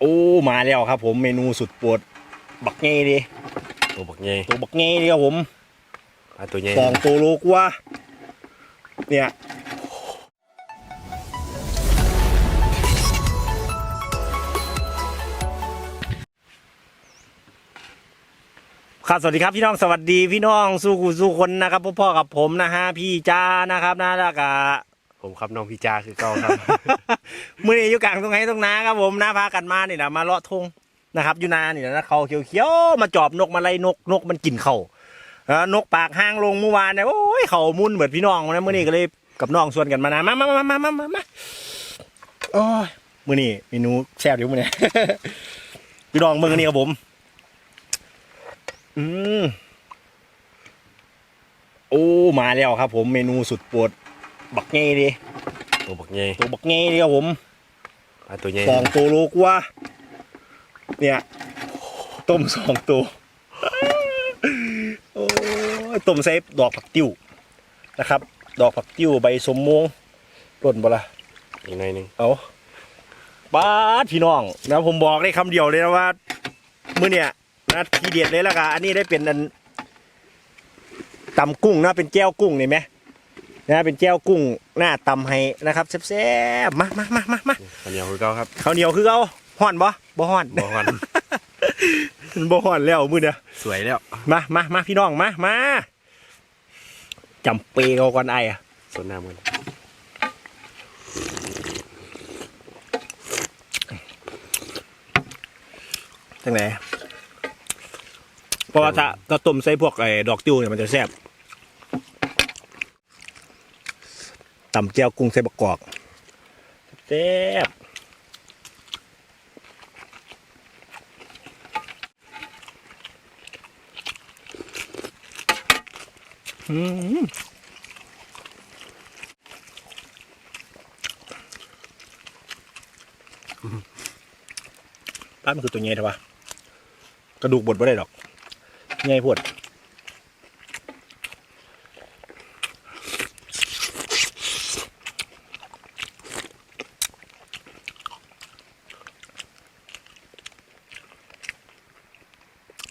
โอ้มาแล้วครับ ผมเมนูสุดโปรดบักเง่ดิตัวบักใหญ่ตัวบักเง่ดิครับผมปลาตัวใหญ่สองตัวโลกว่าเนี่ยครับสวัสดีครับพี่น้องสวัสดีพี่น้องสู้กูสู้คนนะครับพ่อๆกับผมนะฮะพี่จ้านะครับนะแล้วก็ ผมครับน้องพี่จ้าคือเก่าครับ มื่อนี้อยู่กลางตรงไหนตรงนาครับผมนะพากันมาเนี่ยนะมาเลาะทงนะครับอยู่นาเนี่ยนะเขาเขียวๆมาจอบนกมาไล่นกนกมันกินเขานกปากห้างลงเมื่อวานเนี่ยโอ้ยเขามุ่นเหมือนพี่น้องนะมื่อนี้ก็เลยกับน้องชวนกันมานะมามามามามามาโอ้ยมื่อนี้เมนูแซ่บอยู่มื่อนี้พี่น้องเมื่อนี้ครับผม อืมโอ้มาแล้วครับผมเมนูสุดโปรด บักเง่ดิตัวบักใหญ่ตัวบักเง่ดิครับผมปลาตัวใหญ่สองตัวโลกว่า เนี่ยต้มสองตัวโอ้ยต้มใส่ดอกผักติ้วนะครับ ดอกผักติ้วใบสมม่วงต้นบ่ละอีกหน่อยหนึงเอาป้าดพี่น้องนะผมบอกได้คำเดียวเลยนะว่ามื้อเนี่ยนะทีเด็ดเลยละกันอันนี้ได้เป็นอันตำกุ้งนะเป็นแก้วกุ้งนี่ไหม นะเป็นแก้วกุ้งหน้าตำให้นะครับแซ่บๆมามามามามาข้าวเหนียวคือเก่าครับข้าวเหนียวคือเอาห่อนบ่บ่ห่อนบ่ฮอนบ่ห่อนแล้วมื้อเนี่ยสวยแล้วมามามาพี่น้องมามาจำเปเขาก่อนไอ้อะสนน้ำกันจังไหนเพราะว่าถ้าถ้าต้มใส่พวกไอ้ดอกติ้วเนี่ยมันจะแซ่บ ตำแจ่วกุ้งใส่บะกอกแซ่บอืมป้ามันคือตัวใหญ่เถอะวะกระดูกบดไม่ได้ดอกใหญ่พวด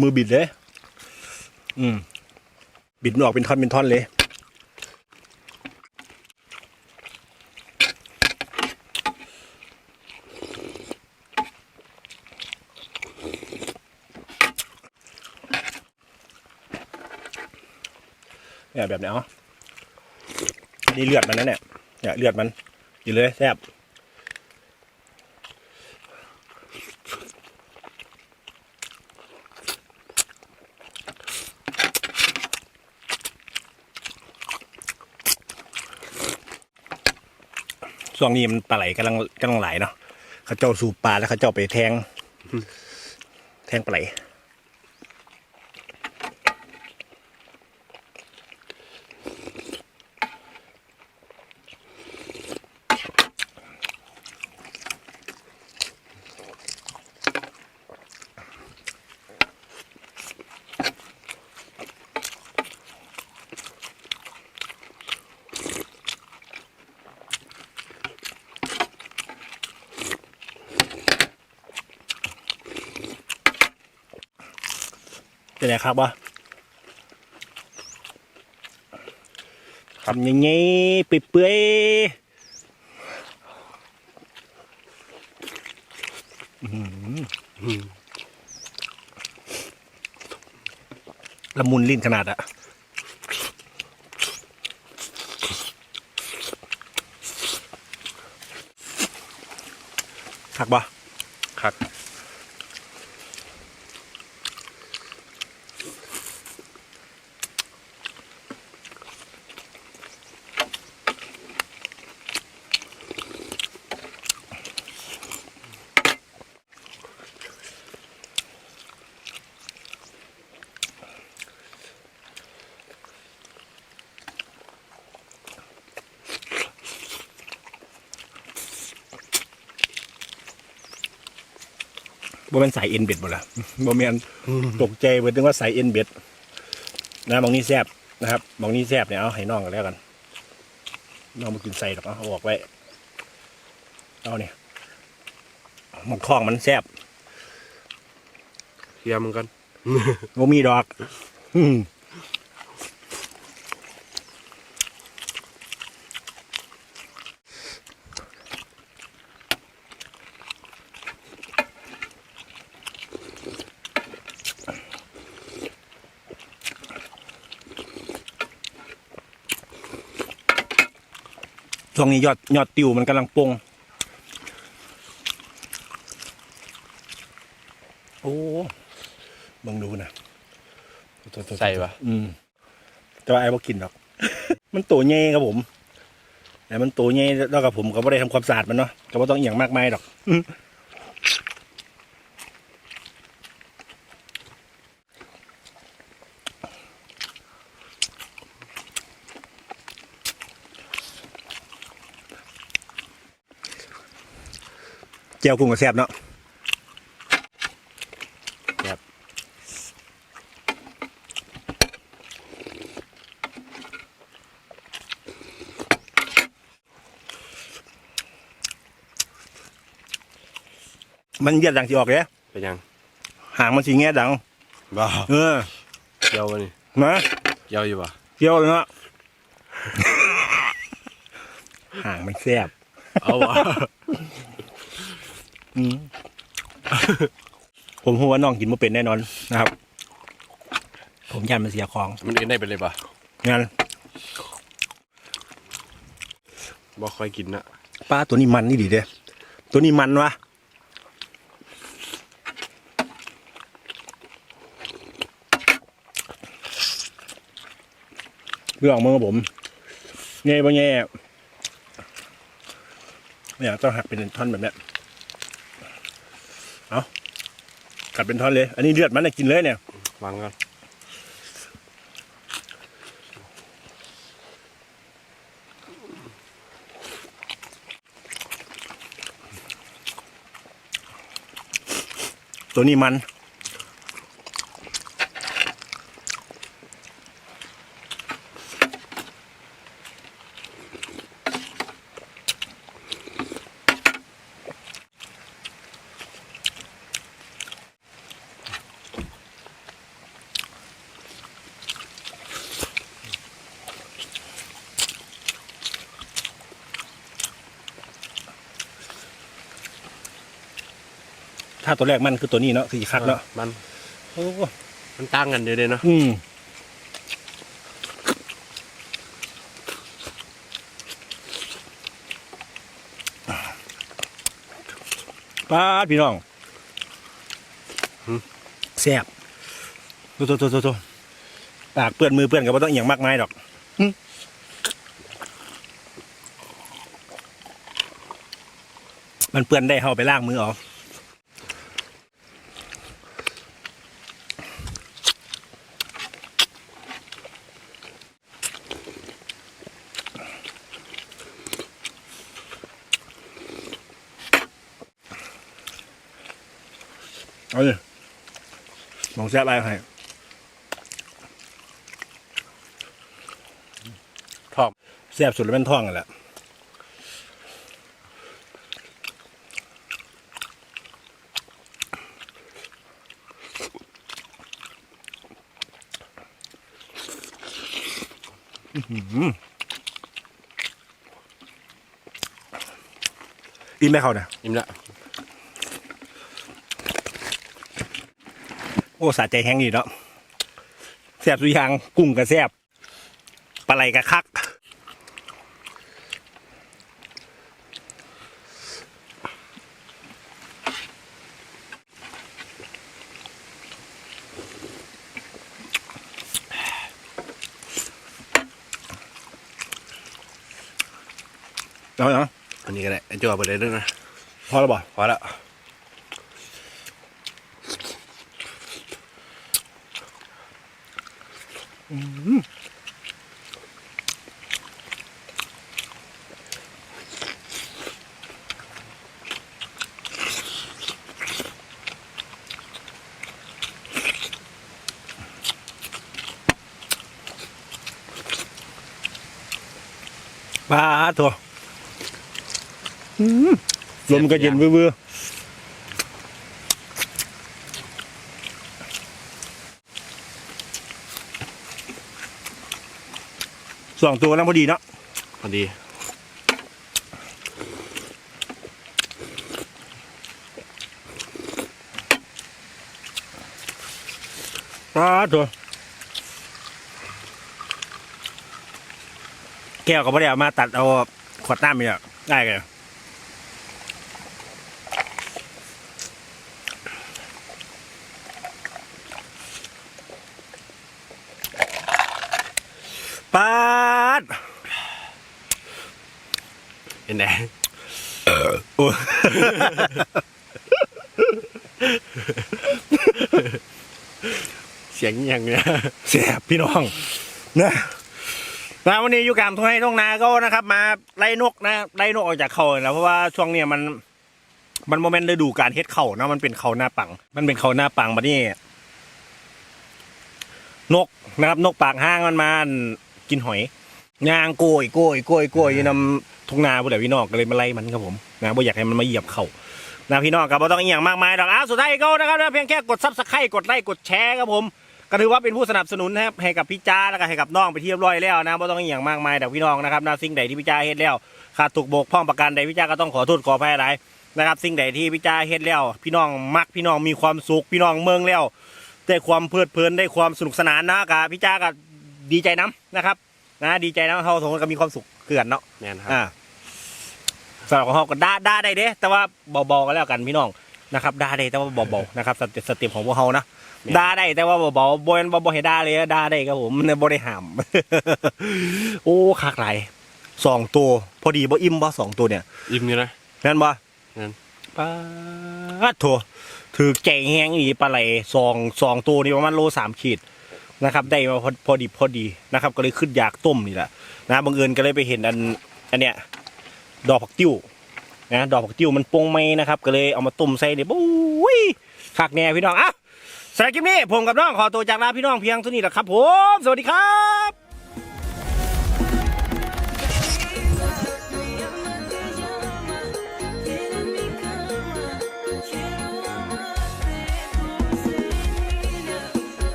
มือบิดเลย อืม บิดมันออกเป็นท่อนเป็นท่อนเลยเนี่ยแบบนี้อ๋อนี่เลือดมันนะเนี่ยเนี่ยเลือดมันกินเลยแซ่บ ช่วงนี้มันปลาไหลกำลังกำลังไหลเนาะเขาเจ้าสูบปลาแล้วเขาเจ้าไปแทง แทงปลาไหล เป็นไงครับวะทำยังไงเปื่อยๆอื้อหือละมุนลิ้นขนาดอะหักปะคัก บ่เป็นสายเอ็นเบ็ดบ่ล่ะบ่แม่นตกใจเบิดนึกว่าสายเอ็นเบ็ดนะบางนี้แซบนะครับบางนี้แซบเนี่ยเอาให้น้องกันแล้วกันน้องมากินใส่หรอกเอาเอาออกไว้เอาเนี่ยหมกคล้องมันแซ่บเคลียร์มันกันบ่มีดอก อืม ช่วงนี้ยอดยอดติวมันกำลังปงโอ้เบังดูนะตัวๆๆใส่ปะอืม แต่ว่าไอ้บ่กินหรอก มันตัวใหญ่ครับผมแต่มันตัวใหญ่แล้วกับผมก็ไม่ได้ทำความสะอาดมันเนาะก็ไม่ต้องอหย่างมากมายหรอก เจียวกุ้งกับแซ่บเนาะครับมันเยียดดังที่ออกเลยเป็นยังหางมันสีแง่ดังบ้าเออเกี่ยววะนี่นะเกี่ยวอยู่ปะเกี่ยวเลยเนาะหางมันแซ่บเอาวะอืม ผมหัวาน้องกินมาเป็นแน่นอนนะครับ ผมยันมันเสียของมันเอ็นได้ไปเลยปะงั้นบ่ค่อยกินนะป้าตัวนี้มันนี่ดีเด้ตัวนี้มันวะเรื่องมือผมเง่ปะเง่เนี่ยต้องหักเป็นท่อนแบบเนี้ยเอา กัดเป็นท่อนเลย อันนี้เลือดมันนะกินเลยเนี่ยวางกันตัวนี้มัน ถ้าตัวแรกมันคือตัวนี้เนาะคืออีกคัดเนาะมันโอ้มันตั้งกันเดี๋ยวเนาะอืมป้าดพี่น้องแซ่บตัวตัวตัวตัวตัวปากเปื้อนมือเปื้อนก็ไม่ต้องอหย่างมากมายดอกหึมันเปื้อนได้เข้าไปล้างมือเออก มองแซ่บอะไรให้ทอบแซ่บสุดแล้วเป็นท่องกันแหละอื้อหืออิ่มไหมเขาเนี่ยอิ่มละ โอ้สะใจแห้งดีเนาะแซ่บสุดอยางกุ้งกับแซ่บปลาไหลกับคักเอาเนาะอันนี้ก็ได้ไอ้จั่วไปเลยด้วยนะพอแล้วบ่พอแล้ว ปลาถั่วลมก็เย็นเวื่อ สองตัวนั้นพอดีเนาะพอดีอ้าตัวแก้วก็ไม่ได้เอามาตัดเอาขวดน้ำเนี่ยได้เลยปาด เป็นไง โอ้ เสียงอยังเนี่ยเสียบพี่น้องนะนะวันนี้อยู่กลางทุ่งไร่ทุ่งนาก็นะครับ มาไล่นกนะไล่นกออกจากเขาแล้วเพราะว่าช่วงเนี้ยมัน มันโมเมนต์ฤดูการเฮ็ดเข่านะมันเป็นเขาหน้าปัง มันเป็นเขาหน้าปังมานี่นกนะครับ นกปากห้างมันมากินหอยยางโกยโกยโกยโกยอยู่นำ ทุ่งนาพวกเดี๋ยวพี่น้องก็เลยมาไล่มันครับผมนะบ่อยากให้มันมาเหยียบเข่านะพี่น้องครับบ่ต้องอีหยังมากมายดอกอ้าวสุดท้ายก็นะครับเพียงแค่กดซับสไครต์กดไลค์กดแชร์ครับผมก็ถือว่าเป็นผู้สนับสนุนนะครับให้กับพี่จ้าแล้วก็ให้กับน้องไปที่เรียบร้อยแล้วนะไม่ต้องอหย่างมากมายแต่พี่น้องนะครับนะสิ่งใดที่พี่จ้าเฮ็ดแล้วขาดตกบกพร่องประการใดพี่จ้าก็ต้องขอโทษขออภัยอะไรนะครับ สิ่งใดที่พี่จ้าเฮ็ดแล้ว พี่น้องมักพี่น้องมีความสุขพี่น้องเมืองแล้วได้ความเพลิดเพลินได้ความสนุกสนานนะกับพี่จ้าก็ดีใจน้ำนะครับ นะดีใจน้ำเขาสองคนก็มีความสุขเกลื่อนเนาะแมนครับอ่าสำหรับของเขาก็ด่าด่าได้เด้ แต่ว่าเบาๆก็แล้วกันพี่น้องนะครับด่าได้แต่ว่าเบาๆนะครับสเต็ปสเต็ปของพวกเขานะด่าได้แต่ว่าบ่บ่บ่นบ่บ่ให้ด่าเลยด่าได้ครับผมบ่ได้ห้ามโอ้คักหลายสองตัวพอดีบ่อิ่มบ่สองตัวเนี่ยอิ่มอยู่นะแม่นบ่แม่นปาดโถถือใจแห้งอีปลาไหลสองสองตัวนี่ประมาณโลสามขีด นะครับ ได้มาพอดีพอดีนะครับ ก็เลยขึ้นอยากต้มนี่แหละนะบังเอิญก็เลยไปเห็นอันอันเนี้ยดอกผักติ้วนะดอกผักติ้วมันปงไหมนะครับ ก็เลยเอามาต้มใส่เนี่ยบุ้ยคักแน่พี่น้องอะสำหรับคลิปนี้ผมกับน้องขอตัวจากลาพี่น้องเพียงเท่านี้แหละครับ ผม สวัสดีครับ